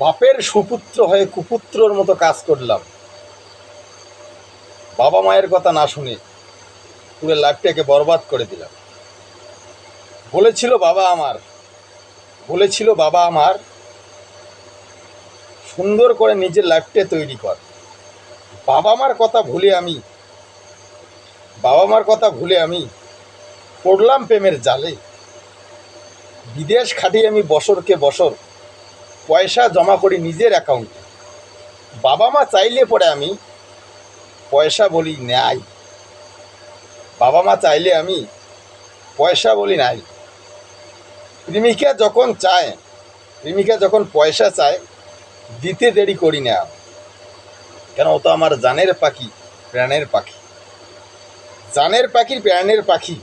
বাপের সুপুত্র হয়ে কুপুত্রর মতো কাজ করলাম। বাবা মায়ের কথা না শুনে পুরো লাইফটাকে বরবাদ করে দিলাম। বলেছিল বাবা আমার, বলেছিল বাবা আমার, সুন্দর করে নিজের লাইফটা তৈরি কর। বাবা মার কথা ভুলে আমি, বাবা মার কথা ভুলে আমি পড়লাম প্রেমের জালে। বিদেশ খাটিয়ে আমি বছরকে বছর পয়সা জমা করি নিজের অ্যাকাউন্টে বাবা মা চাইলে পরে আমি পয়সা বলি নাই। বাবা মা চাইলে আমি পয়সা বলি নাই। প্রেমিকা যখন চায় প্রেমিকা যখন পয়সা চায়, দিতে দেরি করি না। কেন, ও তো আমার জানের পাখি, প্রাণের পাখি। জানের পাখির প্রাণের পাখি।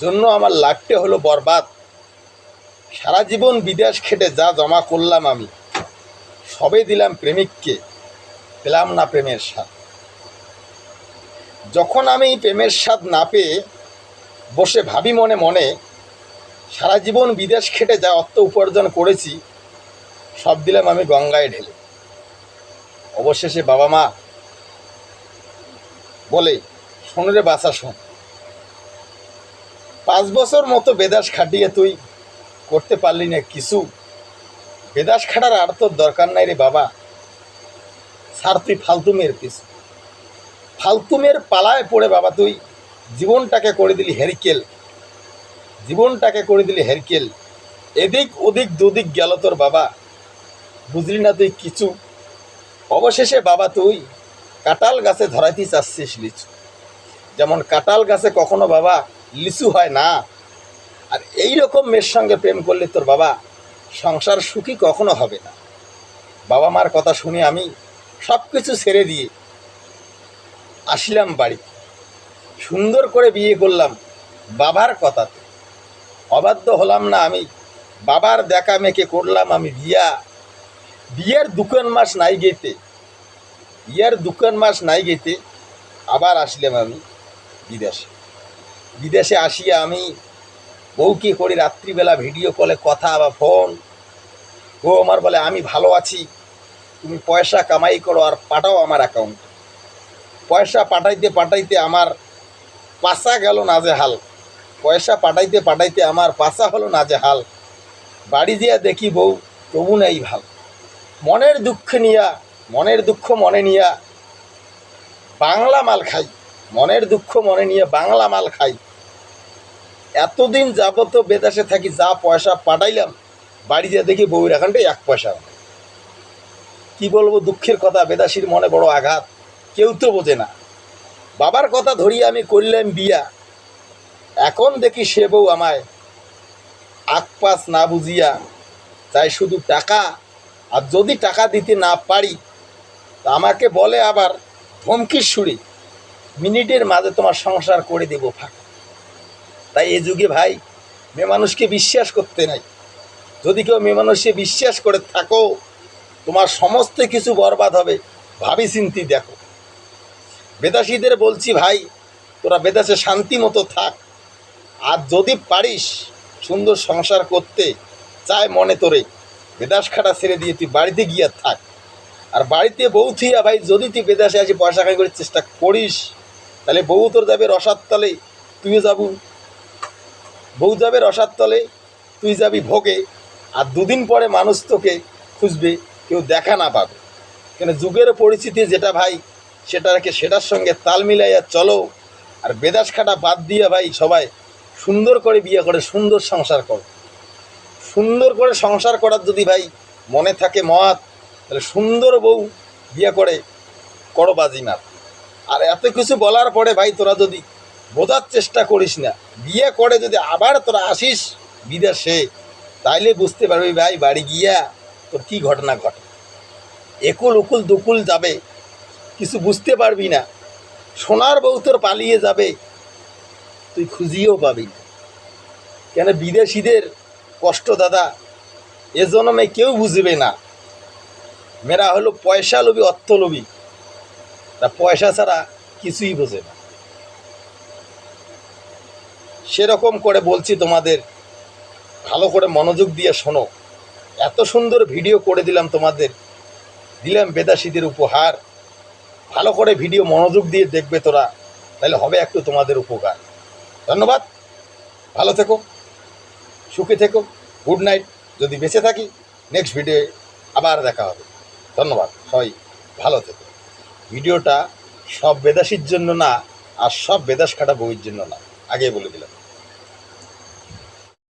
জন্য আমার লাখটে হলো বরবাদ। সারা জীবন বিদেশ খেটে যা জমা করলাম আমি সবে দিলাম প্রেমিককে, পেলাম না প্রেমের স্বাদ। যখন আমি প্রেমের স্বাদ না পেয়ে বসে ভাবি মনে মনে, সারা জীবন বিদেশ খেটে যা অর্থ উপার্জন করেছি, সব দিলাম আমি গঙ্গায় ঢেলে। অবশেষে বাবা মা বলে, শোন রে বাসা শোন, পাঁচ বছর মতো বেদাস খাটিয়ে তুই করতে পারলি না কিছু। বেদাস খাটার আর তোর দরকার নাই রে বাবা। সার তুই ফালতু ফালতুমের পিছু ফালতুমের পালায় পড়ে বাবা তুই। জীবনটাকে করে দিলি হেরিকেল। জীবনটাকে করে দিলি হেরকেল। এদিক ওদিক দুদিক গেল তোর বাবা। বুঝলি না তুই কিছু? অবশেষে বাবা তুই কাঁঠাল গাছে ধরাইতে চাচ্ছিস লিচু। যেমন কাঁঠাল গাছে কখনো বাবা লিচু হয় না। আর এই রকম মেয়ের সঙ্গে প্রেম করলে তোর বাবা সংসার সুখী কখনো হবে না। বাবা মার কথা শুনে আমি সব কিছু ছেড়ে দিয়ে আসলাম বাড়ি। সুন্দর করে বিয়ে করলাম বাবার কথাতে। অবাধ্য হলাম না আমি বাবার দেখা মেকে করলাম আমি বিয়া। বিয়ের দুকান মাস নাই গেতে বিয়ের দুকান মাস নাই গেতে আবার আসলাম আমি বিদেশে। বিদেশে আসিয়া আমি বউকে করি রাত্রিবেলা ভিডিও কলে কথা বা ফোন ও আমার বলে, আমি ভালো আছি। তুমি পয়সা কামাই করো আর পাঠাও আমার অ্যাকাউন্ট পয়সা পাঠাইতে পাঠাইতে আমার পাশা গেল না যে হাল পয়সা পাঠাইতে পাঠাইতে আমার পাশা হলো না যে হাল বাড়ি দিয়া দেখি বউ তবু নেই ভালো। মনের দুঃখ নিয়া, মনের দুঃখ মনে নিয়া বাংলা মাল খাই। মনের দুঃখ মনে নিয়ে বাংলা মাল খাই। এতদিন যাবত বেদাসে থাকি, যা পয়সা পাঠাইলাম, বাড়ি দিয়ে দেখি বউয়ের এখানটাই এক পয়সা। কি বলব দুঃখের কথা, বেদাসীর মনে বড় আঘাত। কেউ তো বোঝে না। বাবার কথা ধরিয়ে আমি করলাম বিয়া। এখন দেখি সে বউ আমায় আকপাস না বুঝিয়া চাই শুধু টাকা, আর যদি টাকা দিতে না পারি, তা আমাকে বলে আবার ধমকির সুরে, মিনিটের মাঝে তোমার সংসার করে দেবো ফাঁকা। তাই এ যুগে ভাই, মেয়ে মানুষকে বিশ্বাস করতে নাই। যদি কেউ মেয়ে মানুষকে বিশ্বাস করে, থাকো। তোমার সমস্ত কিছু বরবাদ হবে। ভাবি চিন্তি দেখো। বেদাসীদের বলছি ভাই, তোরা বেদাসে শান্তি মতো থাক। আর যদি পারিস সুন্দর সংসার করতে চায় মনে তোরে। বেদাস খাটা ছেড়ে দিয়ে তুই বাড়িতে গিয়ে থাক। আর বাড়িতে বউ থুইয়া ভাই, যদি তুই বেদাসে আসি পয়সা খাই করে চেষ্টা করিস, তাহলে বউ তোর যাবে রসার তলে তুইও যাবু। বউ যাবে রসার তলে, তুই যাবি ভোগে, আর দুদিন পরে মানুষ তোকে খুঁজবে, কেউ দেখা না পাবে। কেন যুগের পরিস্থিতি যেটা ভাই সেটাকে সেটার সঙ্গে তাল মিলাইয়া চলো, আর বেদাস খাটা বাদ দিয়ে ভাই সবাই সুন্দর করে বিয়ে করে, সুন্দর সংসার করো। সুন্দর করে সংসার করার যদি ভাই মনে থাকে মত, তাহলে সুন্দর বউ বিয়ে করে করো বাজিমাত। আর এত কিছু বলার পরে ভাই তোরা যদি বোঝার চেষ্টা করিস না। বিয়ে করে যদি আবার তোরা আসিস বিদেশে, তাইলে বুঝতে পারবি ভাই বাড়ি গিয়া তোর কী ঘটনা ঘটে। একুল উকুল দুকুল যাবে, কিছু বুঝতে পারবি না। সোনার বউ তোর পালিয়ে যাবে, তুই খুঁজিয়েও পাবি না। কেন বিদেশিদের কষ্ট দাদা, এ জন্মে কেউ বুঝবে না। মেয়েরা হলো পয়সা লোভী অর্থ লোভী তা পয়সা ছাড়া কিছুই বোঝে না। সেরকম করে বলছি তোমাদের। ভালো করে মনোযোগ দিয়ে শোনো। এত সুন্দর ভিডিও করে দিলাম তোমাদের। দিলাম বেদাসীদের উপহার। ভালো করে ভিডিও মনোযোগ দিয়ে দেখবে তোরা। তাহলে হবে একটু তোমাদের উপকার। ধন্যবাদ। ভালো থেকো। সুখে থেকো। Good night. যদি বেঁচে থাকি, নেক্সট ভিডিও আবার দেখা হবে। ধন্যবাদ। সবাই ভালো থেকো। ভিডিওটা সব বেদাসীর জন্য না, আর সব বেদাস খাটা বইয়ের জন্য না। আগেই বলে দিলাম।